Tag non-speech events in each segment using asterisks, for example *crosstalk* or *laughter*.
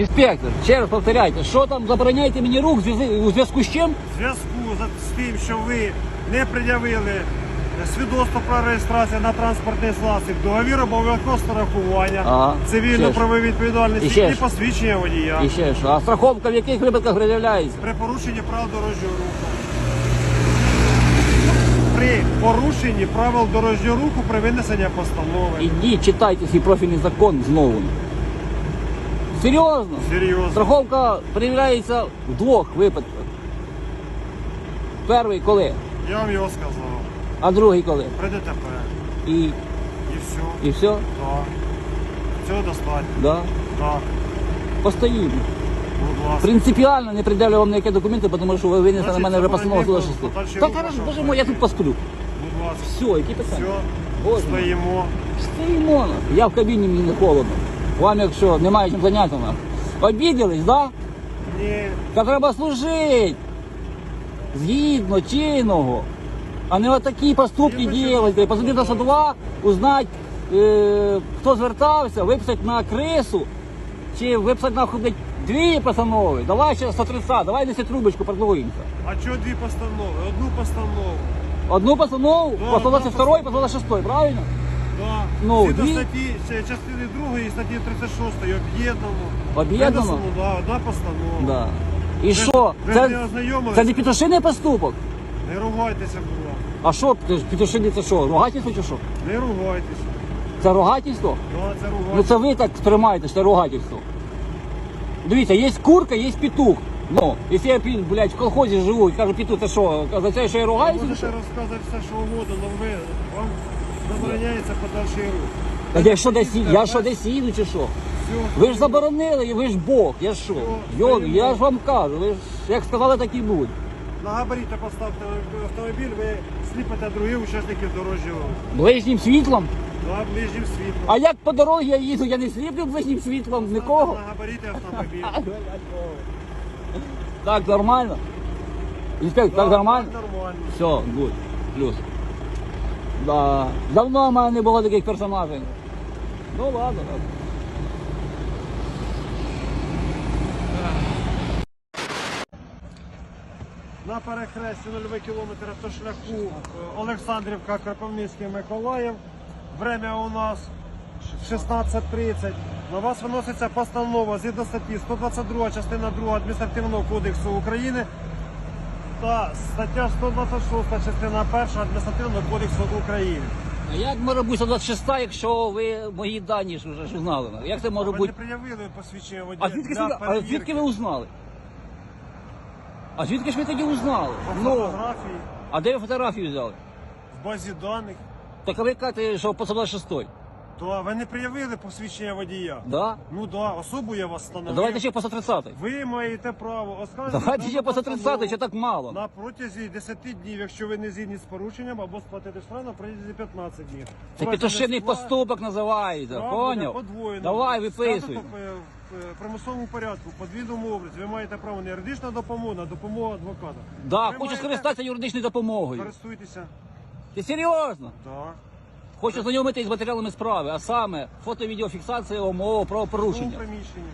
Інспектор, ще раз повторяйте, що там забороняєте мені рух у зв'язку з чим? В зв'язку за- з тим, що ви не пред'явили свідоцтво про реєстрацію на транспортний засіб, договір обов'язкового страхування, Ага. цивільно-правові І відповідальності ще і ж. посвідчення водія І ще що? А страховка в яких випадках пред'являється? при порушенні правил дорожнього руху. При порушенні правил дорожнього руху при винесенні постанови. Ідіть, читайте свій профільний закон знову. Серйозно? Серйозно. Страховка перевіряється в двох випадках. Перший коли, Я вам його сказав. а другий коли. При ДТП. І, І все. і все? Так. Цього достатньо. Да. Так. Постоїмо. Будь ласка. Принципіально не приділю вам ніякі документи, тому що ви винесли на Значить, мене вже постанову 106. Та рух хорошо, вашого боже мой, я тут посплю. Будь ласка. Все, які питання? Все. Боже. Стоїмо. Стоїмо. Я в кабіні, мені не холодно. Вам якщо немає чим зайнятися. Обіділись, да? Ні. Та треба служити. Згідно чинного. А не отакі поступки робити. Позвонити на 102, узнати, е, хто звертався, виписати на крису, чи виписати нахуй блядь, дві постанови. Давай ще 130, давай неси трубочку, продовуємося. А чого дві постанови? Одну постанову. Одну постанову, Да, постанова одну 2 постанова 6, правильно? Да. Ну, Згідно дві- статті ще частини 2 і статті 36 об'єднано. Об'єднано? Винесено, Да, одна постанова. Да. І що? ви Це, не ознайомилися? це не петушиний поступок? Не ругайтеся, будь ласка. А що, петушини це що? Ругательство чи що? Не ругайтеся. Це ругательство? Да, це Ну ругайтеся. це ви так сприймаєте, що це ругательство. Дивіться, є курка, є петух. Ну, якщо я, пі- блядь, в колхозі живу і кажу, петух, це що, означає, що я ругаюся? можете розказати все, що угодно, але ви, вам забороняється подальший рух. Та я що десь, їду? я що десь їду чи що? Ви ж заборонили, ви ж Бог, я що? Йо, я ж вам кажу, ви ж як сказали, так і буде. На габаріти поставте автомобіль, ви сліпите других учасників дорожнього руху. Ближнім світлом. Да, ближнім світлом. А як по дорозі я їду, я не сліплю ближнім світлом нікого. На габаріти автомобіль. Так нормально? Інспектор, так нормально? так Нормально. Все, good. Плюс. Да. Давно в мене не було таких персонажей. Ну ладно, ладно. На перехресті 0 кілометр автошляху е, Олександрівка, Кропивницький, Миколаїв. Время у нас 16.30. На вас виноситься постанова згідно статті 122 частина 2 Адміністративного кодексу України та стаття 126 частина 1 Адміністративного кодексу України. А як може бути 126, якщо ви мої дані ж вже ж узнали? Як це може Ви не бути? пред'явили посвідчення водія А звідки, для сюди- а перевірки. звідки ви узнали? А звідки ж ви тоді узнали? По Ну, фотографії, а де ви фотографію взяли? в базі даних. Так а ви кажете, що по 126. То ви не пред'явили посвідчення водія. Да? Ну да, особу я вас встановив. давайте ще по 130. Ви маєте право оскаржити. Давайте дану ще по 130, постанову що так мало. На протязі 10 днів, якщо ви не згідні з порушенням, або сплатити штраф на протязі 15 днів. Це скла- поступок називається, поняв? подвоєно. Давай, виписуй. Статус в в примусовому порядку, по двійному образі. Ви маєте право на юридичну допомогу, на допомогу адвоката. Да, Ви хочу маєте- скористатися юридичною допомогою. Користуйтеся. Ти серйозно? Так. Хочу знайомитись з матеріалами справи, а саме фото-відеофіксація мого У правопорушення. приміщенні.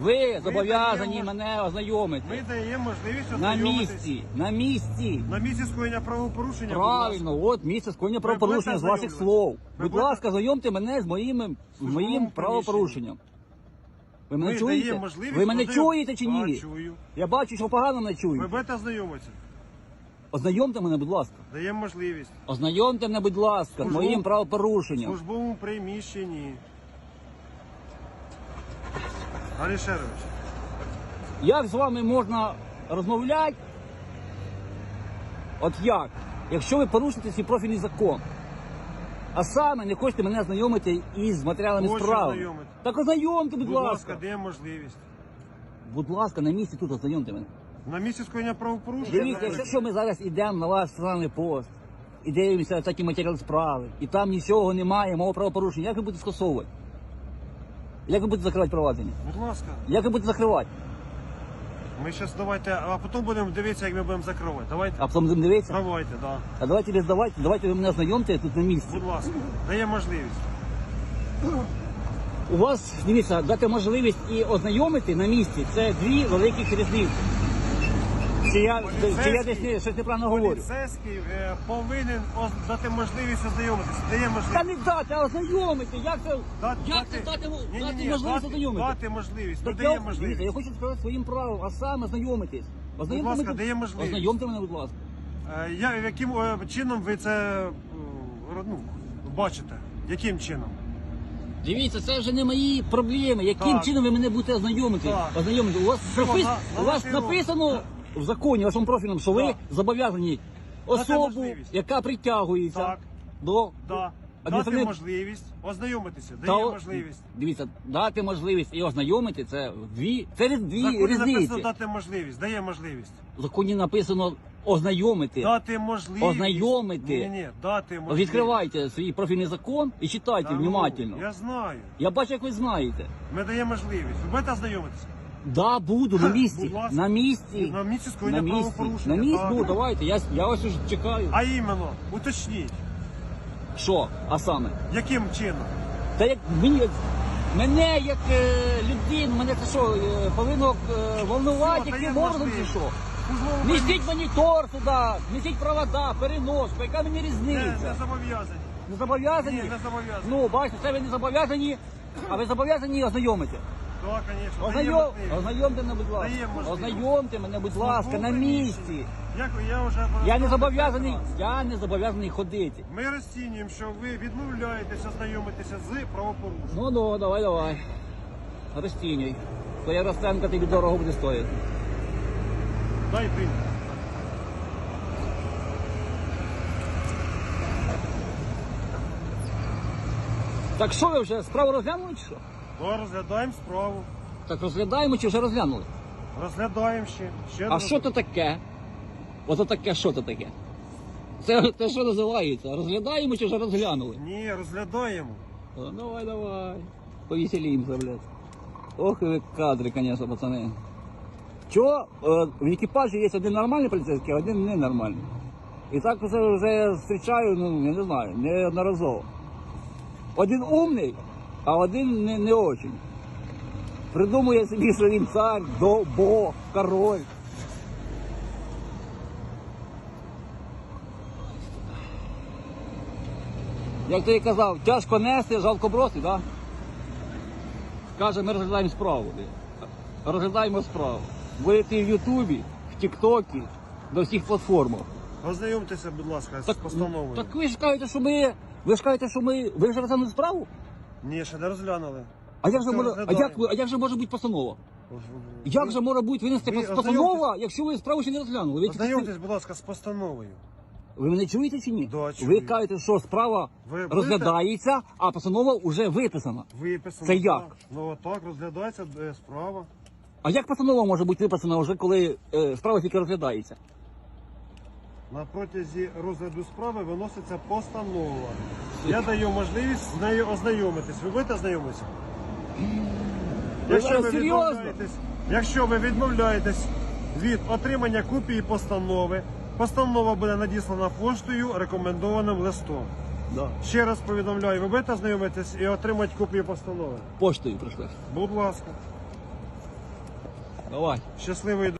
Ви зобов'язані даємо- мене Ми ознайомити. даємо можливість На ознайомитись. місці, на місці. На місці скоєння правопорушення. будь ласка. Правильно, от місце скоєння правопорушення з будете ваших слов. Ви Будь будете- ласка, знайомте мене з моїм, з моїм правопорушенням. Ви мене Ми чуєте? можливість. Ви мене ознайом- чуєте чи ні? чую. Я бачу, що погано мене Ви чуєте. будете ознайомитися? Ознайомте мене, будь ласка. Даємо можливість. Ознайомте мене, будь ласка, з Службову- моїм В правопорушенням. службовому приміщенні. Алішерович, Як з вами можна розмовляти? От як? Якщо ви порушите свій профільний закон. А саме не хочете мене знайомити із матеріалами Хочу справи. ознайомити. Так ознайомте, будь, будь ласка. ласка, даємо можливість. Будь ласка, на місці тут ознайомте мене. На місці скоєння правопорушення. Дивіться, якщо що ми зараз йдемо на ваш соціальний пост і дивимося такі матеріали справи, і там нічого немає, мого правопорушення, як ви будете скасовувати? Як ви будете закривати провадження? Будь ласка, Як ви будете закривати? ми зараз давайте, а потім будемо дивитися, як ми будемо закривати. Давайте. А потім будемо дивитися? Давайте, да. А давайте без давайте, давайте ви мене ознайомте тут на місці. Будь ласка, даємо можливість. У вас, дивіться, дати можливість і ознайомити на місці це дві великих різниці. Чи я, чи я десь не, щось неправильно говорю? Поліцейський е, повинен оз- дати можливість ознайомитися. Дає Та можливість. не дати, а ознайомити. Як це, Да- як це дати, Ні-ні-ні, дати можливість дати- ознайомити? Дати можливість. Ну, Так дає я, дивіться, я можливість. хочу сказати своїм правом, а саме ознайомитись. Ознайомте ласка, мене- дає можливість. Ознайомте мене, будь ласка. Е, Я, яким е, чином ви це е, ну, бачите? Яким чином? Дивіться, це вже не мої проблеми. Яким Так. чином ви мене будете ознайомити? Так. Ознайомити. У вас, пропис... на- на у вас написано в законі, в вашому профільному, що ви Так. зобов'язані особу, можливість. яка притягується Так. до Да. Дати Адміністративний- можливість ознайомитися. Та Дає о- можливість. Дивіться, дати можливість і ознайомити це дві. Це різ- дві Законі написано різниці. дати можливість. Дає можливість. В законі написано ознайомити. Дати можливість. Ознайомити. Ні, ні, дати можливість. Відкривайте свій профільний закон і читайте Та ну, внимательно. Я знаю. Я бачу, як ви знаєте. Ми даємо можливість. Ви будете ознайомитися? Да, буду на *laughs* місці. Будь ласка. На місці. На місці скоєння На місці. правопорушення. На місці. так. Ну, давайте. Я, я ось уже чекаю. А іменно, уточніть, Що? А саме? яким чином? Та як мені. Мене як е, людину, мене це що, е, повинно е, волнувати, Все, яким дає образом чи можливість. що? Службову Несіть монітор туди, несіть провода, переноску, яка мені не, різниця? не зобов'язані. Не зобов'язані? Ні, не зобов'язані. Ну, бачите, це ви не зобов'язані, а ви зобов'язані ознайомити. Так, звісно. Ознайом... Ознайомте мене, будь ласка. Дає можливість. Ознайомте мене, будь ласка, на місці. Дякую, я вже Я не зобов'язаний, я не зобов'язаний ходити. Ми розцінюємо, що ви відмовляєтеся знайомитися з правопорушенням. Ну, ну, давай, давай. Розцінюй. Твоя розценка тобі дорого буде стоїти. Дай принт. Так що ви вже справу розглянули чи що? Да, розглядаємо справу. Так розглядаємо чи вже розглянули? Розглядаємо ще. ще А раз. що то таке? Ото таке, що то таке? Це те, що називається? Розглядаємо чи вже розглянули? Ні, розглядаємо. О, давай, давай. Повеселимся, блядь. Ох, і ви кадри, конечно, пацани. Чого? Е, в екіпажі є один нормальний поліцейський, а один ненормальний. І так це вже зустрічаю, ну, я не знаю, неодноразово. Один умний, а один не, не очень. Придумує собі, що він цар, до, бо, король. Як ти казав, тяжко нести, жалко бросити. Да? Каже, ми розглядаємо справу. Розглядаємо справу. Будете в Ютубі, в Тіктокі, на всіх платформах. Ознайомтеся, будь ласка, з постановою. так ви ж кажете, що ми. Ви ж кажете, що ми. Ви вже розглянули справу? Ні, ще не розглянули. А як же Це може, а розглядаємо. як, ви- а як же може бути постанова? Як же може бути винести ви постанова, якщо ви справу ще не розглянули? Ви, тільки- Ознайомтесь, будь ласка, з постановою. ви мене чуєте чи ні? Да, ви кажете, що справа Ви будете- розглядається, а постанова вже виписана. Виписано. Це як? так. Ну так, розглядається е, справа. А як постанова може бути виписана вже коли е, справа тільки розглядається? На протязі розгляду справи виноситься постанова. Я даю можливість з нею ознайомитись. Ви будете ознайомитися? Ви відмовляєтесь, якщо ви відмовляєтесь від отримання копії постанови, постанова буде надіслана поштою рекомендованим листом. Да. Ще раз повідомляю, ви будете ознайомитись і отримати копію постанови. Поштою прийшли. Будь ласка, Давай. щасливої